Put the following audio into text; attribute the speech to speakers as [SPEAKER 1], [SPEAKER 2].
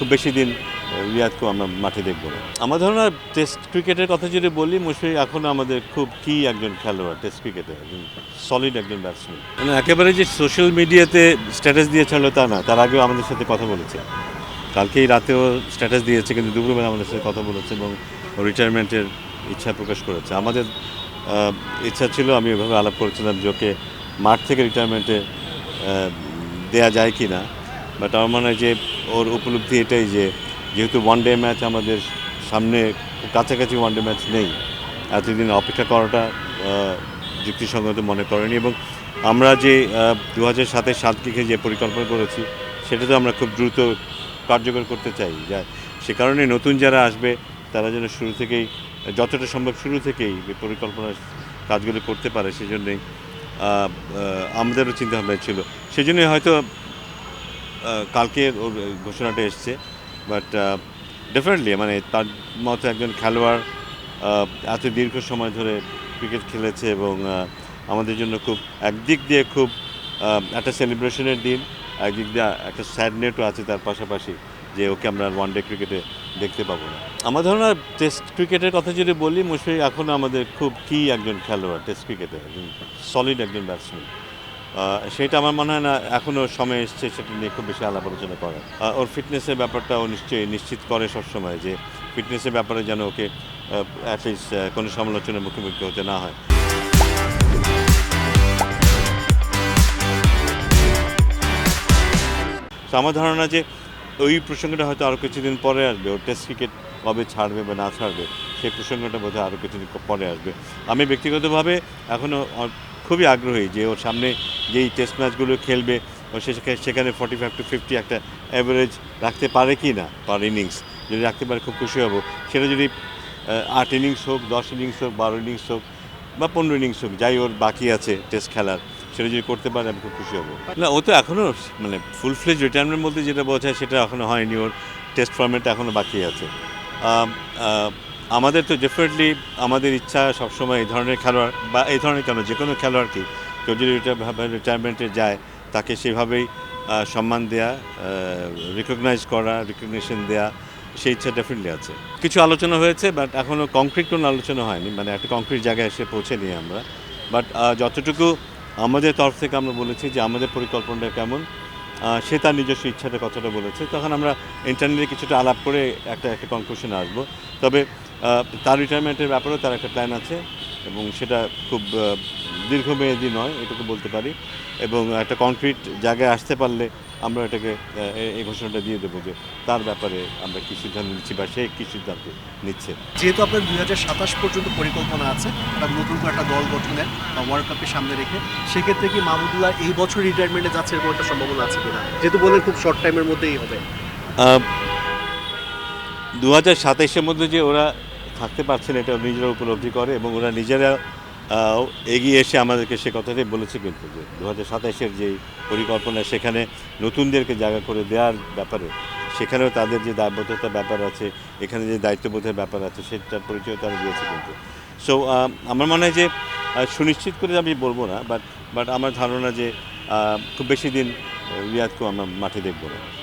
[SPEAKER 1] খুব বেশি দিন রিয়াদকেও আমরা মাঠে দেখব না। আমার ধারণা, টেস্ট ক্রিকেটের কথা যদি বলি, মুশফিক এখনও আমাদের খুব কি একজন খেলোয়াড় টেস্ট ক্রিকেটে একজন সলিড একজন ব্যাটসম্যান মানে একেবারে যে সোশ্যাল মিডিয়াতে স্ট্যাটাস দিয়েছিল তা না, তার আগেও আমাদের সাথে কথা বলেছে। কালকেই রাতেও স্ট্যাটাস দিয়েছে, কিন্তু দুপুরবেলা আমাদের সাথে কথা বলেছে এবং রিটায়ারমেন্টের ইচ্ছা প্রকাশ করেছে। আমাদের ইচ্ছা ছিল, আমি ওইভাবে আলাপ করেছিলাম যে ওকে মাঠ থেকে রিটায়ারমেন্টে দেয়া যায় কি না বাট আমার মনে হয় যে ওর উপলব্ধি এটাই যে, যেহেতু ওয়ান ডে ম্যাচ আমাদের সামনে কাছাকাছি ওয়ান ডে ম্যাচ নেই, এতদিন অপেক্ষা করাটা যুক্তিসঙ্গত মনে করেনি এবং আমরা যে দু হাজার সাতের সাত দিকে যে পরিকল্পনা করেছি সেটা তো আমরা খুব দ্রুত কার্যকর করতে চাই। যা, সে কারণে নতুন যারা আসবে, তারা যেন শুরু থেকেই, যতটা সম্ভব শুরু থেকেই এই পরিকল্পনার কাজগুলো করতে পারে, সেজন্যই আমাদেরও চিন্তাভাবনা ছিল। সেজন্যই হয়তো কালকে ওর ঘোষণাটা এসছে। বাট ডেফিনেটলি মানে তার মতো একজন খেলোয়াড় এত দীর্ঘ সময় ধরে ক্রিকেট খেলেছে এবং আমাদের জন্য খুব, একদিক দিয়ে খুব একটা সেলিব্রেশনের দিন, একদিক দিয়ে একটা স্যাডনেটও আছে তার পাশাপাশি যে ওকে আমরা ওয়ান ডে ক্রিকেটে দেখতে পাবো না। আমার ধারণা টেস্ট ক্রিকেটের কথা যদি বলি, মুশফিক এখন আমাদের খুব কি একজন খেলোয়াড় টেস্ট ক্রিকেটে একজন সলিড একজন ব্যাটসম্যান সেটা আমার মনে হয় না এখনও সময় এসছে, সেটা নিয়ে খুব বেশি আলাপ আলোচনা করার। ওর ফিটনেসের ব্যাপারটা ও নিশ্চয়ই নিশ্চিত করে সবসময় যে ফিটনেসের ব্যাপারে যেন ওকে অ্যাটলিস্ট কোনো সমালোচনার মুখোমুখি হতে না হয়। আমার ধারণা যে ওই প্রসঙ্গটা হয়তো আরও কিছুদিন পরে আসবে ও টেস্ট ক্রিকেট কবে ছাড়বে বা না ছাড়বে, সেই প্রসঙ্গটা বোধহয় আরও কিছুদিন পরে আসবে। আমি ব্যক্তিগতভাবে এখনও খুবই আগ্রহী যে ওর সামনে যেই টেস্ট ম্যাচগুলো খেলবে সেখানে ফর্টি ফাইভ টু ফিফটি একটা অ্যাভারেজ রাখতে পারে কি না পার ইনিংস যদি রাখতে পারে, খুব খুশি হব। সেটা যদি আট ইনিংস হোক, দশ ইনিংস হোক, বারো ইনিংস হোক বা পনেরো ইনিংস হোক, যাই ওর বাকি আছে টেস্ট খেলার, সেটা যদি করতে পারে, আমি খুব খুশি হব। না, ও তো এখনও মানে ফুল ফ্লেজ রিটায়ারমেন্ট বলতে যেটা বোঝায়, সেটা এখনও হয়নি। ওর টেস্ট ফর্মেটটা এখনও বাকি আছে। আমাদের তো ডেফিনেটলি আমাদের ইচ্ছা সবসময় এই ধরনের খেলোয়াড় বা এই ধরনের কেন, যে কোনো খেলোয়াড়কে কেউ যদি রিটায়ারমেন্টে যায়, তাকে সেভাবেই সম্মান দেয়া রিকগনাইজ করা রিকগনিশন দেয়া, সেই ইচ্ছা ডেফিনেটলি আছে। কিছু আলোচনা হয়েছে বাট এখনও কংক্রিট কোনো আলোচনা হয়নি মানে একটা কংক্রিট জায়গায় এসে পৌঁছেনি আমরা। বাট যতটুকু আমাদের তরফ থেকে আমরা বলেছি যে আমাদের পরিকল্পনাটা কেমন সে তার নিজস্ব ইচ্ছাটা কথাটা বলেছে। তখন আমরা ইন্টারনালি কিছুটা আলাপ করে একটা একটা কনক্লুশনে আসব। তবে তার রিটায়ারমেন্টের ব্যাপারেও তার একটা প্ল্যান আছে এবং সেটা খুব দীর্ঘমেয়াদী নয় এটুকু বলতে পারি। এবং একটা কনক্রিট জায়গায় আসতে পারলে আমরা এটাকে এই ঘোষণাটা দিয়ে দেবো যে তার ব্যাপারে আমরা কী সিদ্ধান্ত নিচ্ছি বা সে কী সিদ্ধান্ত নিচ্ছে।
[SPEAKER 2] যেহেতু আপনার দুই হাজার সাতাশ পর্যন্ত পরিকল্পনা আছে বা নতুন করে একটা দল গঠনের বা ওয়ার্ল্ড কাপের সামনে রেখে সেক্ষেত্রে কি মাহমুদুল্লাহ এই বছর রিটায়ারমেন্টে যাচ্ছে এরকম একটা সম্ভাবনা আছে কিনা? যেহেতু বলেন খুব শর্ট টাইমের মধ্যেই হবে।
[SPEAKER 1] দু হাজার সাতাইশের মধ্যে যে ওরা থাকতে পারছে না এটা নিজেরা উপলব্ধি করে এবং ওরা নিজেরা এগিয়ে এসে আমাদেরকে সে কথাটাই বলেছে কিন্তু যে দু হাজার সাতাইশের যে পরিকল্পনা সেখানে নতুনদেরকে জায়গা করে দেওয়ার ব্যাপারে, সেখানেও তাদের যে দায়বদ্ধতার ব্যাপার আছে, এখানে যে দায়িত্ববোধের ব্যাপার আছে, সেটার পরিচয় তারা দিয়েছে কিন্তু। সো আমার মনে হয় যে সুনিশ্চিত করে আমি বলব না বাট বাট আমার ধারণা যে খুব বেশি দিন রিয়াদকেও আমরা মাঠে দেখব না।